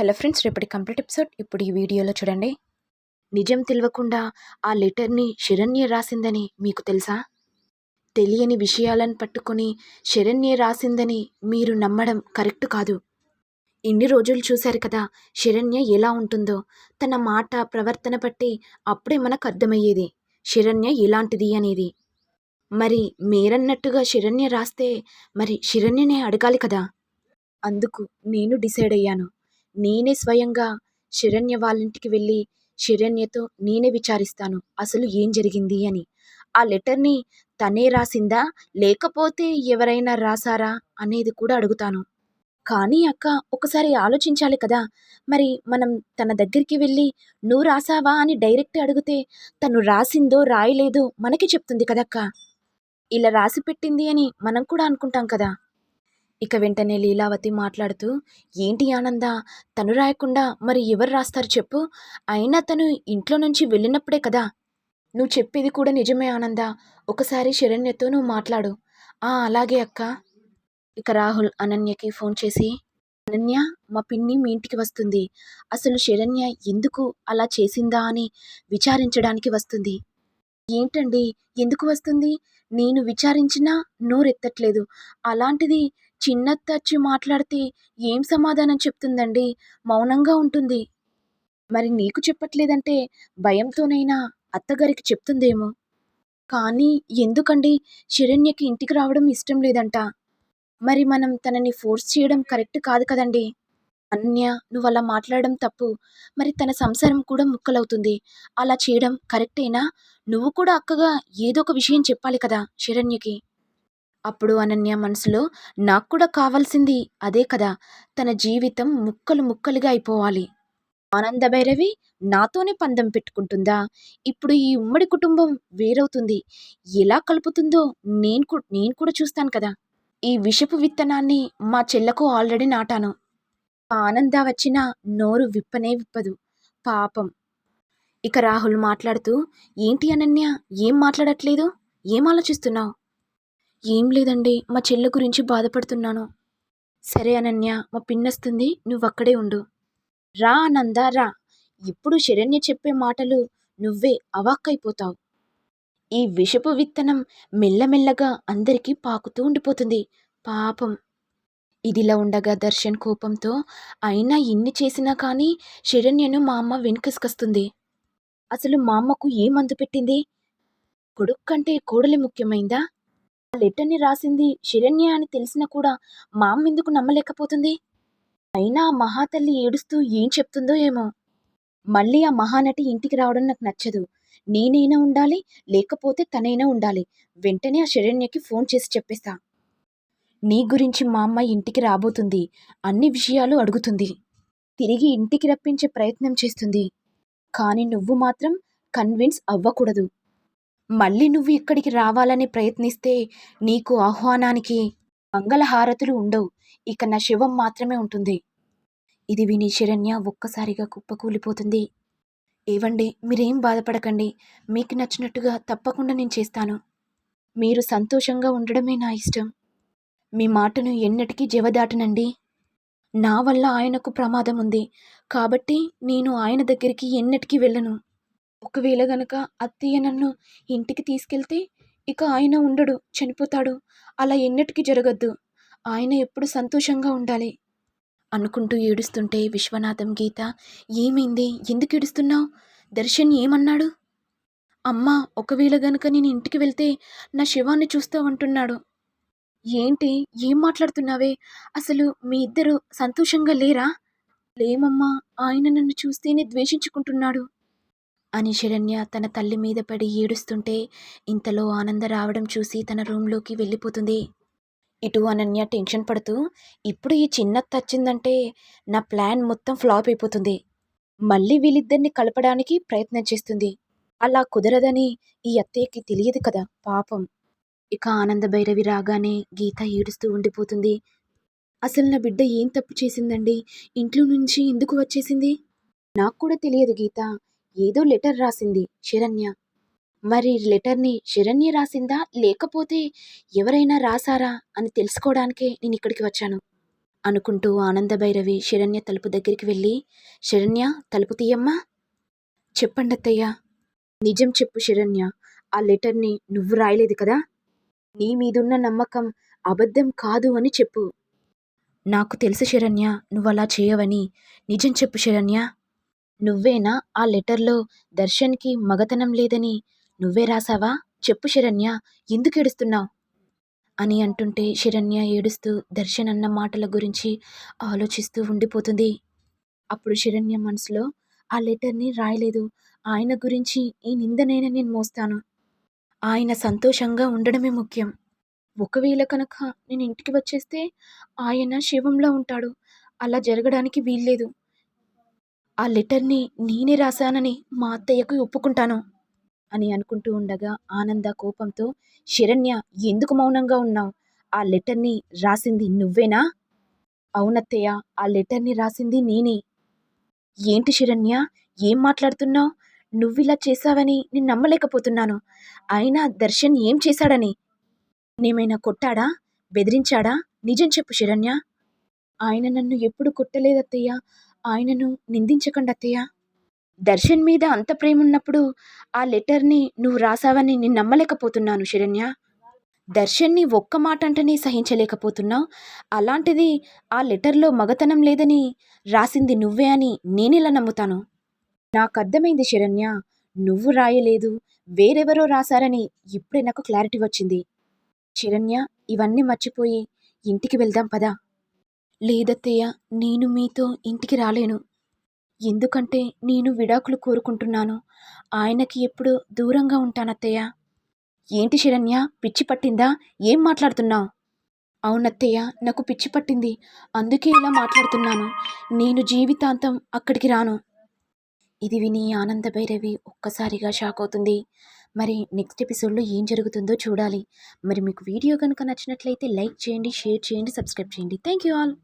Hello friends రేపటి complete episode. ఇప్పుడు ఈ వీడియోలో చూడండి. నిజం తెలియకుండా ఆ లెటర్ని శరణ్య రాసిందని మీకు తెలుసా? తెలియని విషయాలను పట్టుకొని శరణ్య రాసిందని మీరు నమ్మడం కరెక్ట్ కాదు. ఇన్ని రోజులు చూశారు కదా శరణ్య ఎలా ఉంటుందో. తన మాట ప్రవర్తన బట్టి అప్పుడే మనకు అర్థమయ్యేది శరణ్య ఎలాంటిది అనేది. మరి మీరన్నట్టుగా శరణ్య రాస్తే మరి శరణ్యనే అడగాలి కదా? అందుకు నేను డిసైడ్ అయ్యాను. నేనే స్వయంగా శరణ్య వాళ్ళింటికి వెళ్ళి శరణ్యతో నేనే విచారిస్తాను. అసలు ఏం జరిగింది అని. ఆ లెటర్ని తనే రాసిందా? లేకపోతే ఎవరైనా రాసారా? అనేది కూడా అడుగుతాను. కానీ అక్క ఒకసారి ఆలోచించాలి కదా. మరి మనం తన దగ్గరికి వెళ్ళి నువ్వు రాసావా? అని డైరెక్ట్ అడిగితే తను రాసిందో రాయలేదో మనకి చెప్తుంది కదక్క. ఇలా రాసి పెట్టింది అని మనం కూడా అనుకుంటాం కదా. ఇక వెంటనే లీలావతి మాట్లాడుతూ ఏంటి ఆనంద? తను రాయకుండా మరి ఎవరు రాస్తారు చెప్పు. అయినా తను ఇంట్లో నుంచి వెళ్ళినప్పుడే కదా. నువ్వు చెప్పేది కూడా నిజమే ఆనంద. ఒకసారి శరణ్యతో నువ్వు మాట్లాడు. ఆ అలాగే అక్క. ఇక రాహుల్ అనన్యకి ఫోన్ చేసి అనన్య మా పిన్ని మీ ఇంటికి వస్తుంది. అసలు శరణ్య ఎందుకు అలా చేసిందా అని విచారించడానికి వస్తుంది. ఏంటండి? ఎందుకు వస్తుంది? నేను విచారించినా నోరెత్తట్లేదు. అలాంటిది చిన్నత్త వచ్చి మాట్లాడితే ఏం సమాధానం చెప్తుందండి? మౌనంగా ఉంటుంది. మరి నీకు చెప్పట్లేదంటే భయంతోనైనా అత్తగారికి చెప్తుందేమో? కానీ ఎందుకండి? శరణ్యకి ఇంటికి రావడం ఇష్టం లేదంట. మరి మనం తనని ఫోర్స్ చేయడం కరెక్ట్ కాదు కదండి? అన్య నువ్వు అలా మాట్లాడడం తప్పు. మరి తన సంసారం కూడా ముక్కలవుతుంది. అలా చేయడం కరెక్టేనా? నువ్వు కూడా అక్కగా ఏదో ఒక విషయం చెప్పాలి కదా శరణ్యకి. అప్పుడు అనన్య మనసులో నాకు కూడా కావాల్సింది అదే కదా తన జీవితం ముక్కలు ముక్కలుగా అయిపోవాలి. ఆనంద భైరవి నాతోనే పందెం పెట్టుకుంటుందా? ఇప్పుడు ఈ ఉమ్మడి కుటుంబం వేరవుతుంది. ఎలా కలుపుతుందో నేను నేను కూడా చూస్తాను కదా. ఈ విషపు విత్తనాన్ని మా చెల్లకు ఆల్రెడీ నాటాను. ఆనంద వచ్చిన నోరు విప్పనే విప్పదు. పాపం. ఇక రాహుల్ మాట్లాడుతూ ఏంటి అనన్య ఏం మాట్లాడట్లేదు? ఏం ఆలోచిస్తున్నావు? ఏం లేదండి మా చెల్లె గురించి బాధపడుతున్నాను. సరే అనన్య మా పిన్నొస్తుంది నువ్వు అక్కడే ఉండు. రా ఆనంద రా. ఇప్పుడు శరణ్య చెప్పే మాటలు నువ్వే అవాక్కైపోతావు. ఈ విషపు విత్తనం మెల్లమెల్లగా అందరికీ పాకుతూ ఉండిపోతుంది. పాపం. ఇదిలా ఉండగా దర్శన్ కోపంతో అయినా ఇన్ని చేసినా కానీ శరణ్యను మా అమ్మ వెనుకసుకొస్తుంది. అసలు మా అమ్మకు ఏం మందు పెట్టింది? కొడుకు కంటే కోడలి ముఖ్యమైందా? లెటర్ని రాసింది శరణ్య అని తెలిసినా కూడా మా అమ్మ ఎందుకు నమ్మలేకపోతుంది? అయినా మహాతల్లి ఏడుస్తూ ఏం చెప్తుందో ఏమో. మళ్ళీ ఆ మహానటి ఇంటికి రావడం నాకు నచ్చదు. నేనైనా ఉండాలి లేకపోతే తనైనా ఉండాలి. వెంటనే ఆ శరణ్యకి ఫోన్ చేసి చెప్పేస్తా. నీ గురించి మా అమ్మ ఇంటికి రాబోతుంది అన్ని విషయాలు అడుగుతుంది. తిరిగి ఇంటికి రప్పించే ప్రయత్నం చేస్తుంది. కానీ నువ్వు మాత్రం కన్విన్స్ అవ్వకూడదు. మళ్ళీ నువ్వు ఇక్కడికి రావాలని ప్రయత్నిస్తే నీకు ఆహ్వానానికి మంగళహారతులు ఉండవు. ఇక నా శివం మాత్రమే ఉంటుంది. ఇది విని శరణ్య ఒక్కసారిగా కుప్పకూలిపోతుంది. ఏవండి మీరేం బాధపడకండి. మీకు నచ్చినట్టుగా తప్పకుండా నేను చేస్తాను. మీరు సంతోషంగా ఉండడమే నా ఇష్టం. మీ మాటను ఎన్నటికీ జవదాటనండి. నా వల్ల ఆయనకు ప్రమాదం ఉంది కాబట్టి నేను ఆయన దగ్గరికి ఎన్నటికీ వెళ్ళను. ఒకవేళ గనక అత్తయ్య నన్ను ఇంటికి తీసుకెళ్తే ఇక ఆయన ఉండడు చనిపోతాడు. అలా ఎన్నటికీ జరగద్దు. ఆయన ఎప్పుడు సంతోషంగా ఉండాలి. అనుకుంటూ ఏడుస్తుంటే విశ్వనాథం గీత ఏమైంది? ఎందుకు ఏడుస్తున్నావు? దర్శన్ ఏమన్నాడు? అమ్మా ఒకవేళ గనుక నేను ఇంటికి వెళ్తే నా శివాన్ని చూస్తావంటున్నాడు ఏంటి? ఏం మాట్లాడుతున్నావే? అసలు మీ ఇద్దరు సంతోషంగా లేరా? లేమమ్మా ఆయన నన్ను చూస్తేనే ద్వేషించుకుంటున్నాడు. అని శరణ్య తన తల్లి మీద పడి ఏడుస్తుంటే ఇంతలో ఆనంద రావడం చూసి తన రూమ్లోకి వెళ్ళిపోతుంది. ఇటు అనన్య టెన్షన్ పడుతూ ఇప్పుడు ఈ చిన్న వచ్చిందంటే నా ప్లాన్ మొత్తం ఫ్లాప్ అయిపోతుంది. మళ్ళీ వీళ్ళిద్దరిని కలపడానికి ప్రయత్నం చేస్తుంది. అలా కుదరదని ఈ అత్తయ్యకి తెలియదు కదా పాపం. ఇక ఆనంద భైరవి రాగానే గీత ఏడుస్తూ ఉండిపోతుంది. అసలు నా బిడ్డ ఏం తప్పు చేసిందండి? ఇంట్లో నుంచి ఎందుకు వచ్చేసింది? నాకు కూడా తెలియదు గీత. ఏదో లెటర్ రాసింది శరణ్య. మరి లెటర్ని శరణ్య రాసిందా? లేకపోతే ఎవరైనా రాసారా అని తెలుసుకోవడానికే నేను ఇక్కడికి వచ్చాను. అనుకుంటూ ఆనందభైరవి శరణ్య తలుపు దగ్గరికి వెళ్ళి శరణ్య తలుపు తీయమ్మా. చెప్పండి అత్తయ్య. నిజం చెప్పు శరణ్య ఆ లెటర్ని నువ్వు రాయలేదు కదా? నీ మీదున్న నమ్మకం అబద్ధం కాదు అని చెప్పు. నాకు తెలుసు శరణ్య నువ్వు అలా చేయవని. నిజం చెప్పు శరణ్య. నువ్వేనా ఆ లెటర్లో దర్శన్కి మగతనం లేదని? నువ్వే రాసావా? చెప్పు శరణ్య ఎందుకు ఏడుస్తున్నావు? అని అంటుంటే శరణ్య ఏడుస్తూ దర్శన్ అన్న మాటల గురించి ఆలోచిస్తూ ఉండిపోతుంది. అప్పుడు శరణ్య మనసులో ఆ లెటర్ని రాయలేదు. ఆయన గురించి ఈ నిందనైనా నేను మోస్తాను. ఆయన సంతోషంగా ఉండడమే ముఖ్యం. ఒకవేళ కనుక నేను ఇంటికి వచ్చేస్తే ఆయన శివంలో ఉంటాడు. అలా జరగడానికి వీల్లేదు. ఆ లెటర్ని నేనే రాశానని మా అత్తయ్యకు ఒప్పుకుంటాను అని అనుకుంటూ ఉండగా ఆనంద కోపంతో శరణ్య ఎందుకు మౌనంగా ఉన్నావు? ఆ లెటర్ని రాసింది నువ్వేనా? అవునత్తయ్య ఆ లెటర్ని రాసింది నేనే. ఏంటి శరణ్య ఏం మాట్లాడుతున్నావు? నువ్విలా చేశావని నేను నమ్మలేకపోతున్నాను. అయినా దర్శన్ ఏం చేశాడని? నేమైనా కొట్టాడా? బెదిరించాడా? నిజం చెప్పు శరణ్య. ఆయన నన్ను ఎప్పుడు కొట్టలేదత్తయ్య. ఆయనను నిందించకండి అత్తయ్య. దర్శన్ మీద అంత ప్రేమ ఉన్నప్పుడు ఆ లెటర్ని నువ్వు రాసావని నేను నమ్మలేకపోతున్నాను శరణ్య. దర్శన్ని ఒక్క మాట అంటేనే సహించలేకపోతున్నావు. అలాంటిది ఆ లెటర్లో మగతనం లేదని రాసింది నువ్వే అని నేనెలా నమ్ముతాను? నాకు అర్థమైంది శరణ్య. నువ్వు రాయలేదు వేరెవరో రాశారని ఇప్పుడే నాకు క్లారిటీ వచ్చింది. శరణ్య ఇవన్నీ మర్చిపోయి ఇంటికి వెళ్దాం పదా. లేదత్తయ్య నేను మీతో ఇంటికి రాలేను. ఎందుకంటే నేను విడాకులు కోరుకుంటున్నాను. ఆయనకి ఎప్పుడు దూరంగా ఉంటానత్తయ్య ఏంటి శరణ్య పిచ్చి పట్టిందా? ఏం మాట్లాడుతున్నావు? అవునత్తయ్య నాకు పిచ్చి పట్టింది. అందుకే ఇలా మాట్లాడుతున్నాను. నేను జీవితాంతం అక్కడికి రాను. ఇది విని ఆనంద భైరవి ఒక్కసారిగా షాక్ అవుతుంది. మరి నెక్స్ట్ ఎపిసోడ్లో ఏం జరుగుతుందో చూడాలి. మరి మీకు వీడియో కనుక నచ్చినట్లయితే లైక్ చేయండి షేర్ చేయండి సబ్స్క్రైబ్ చేయండి. Thank you all.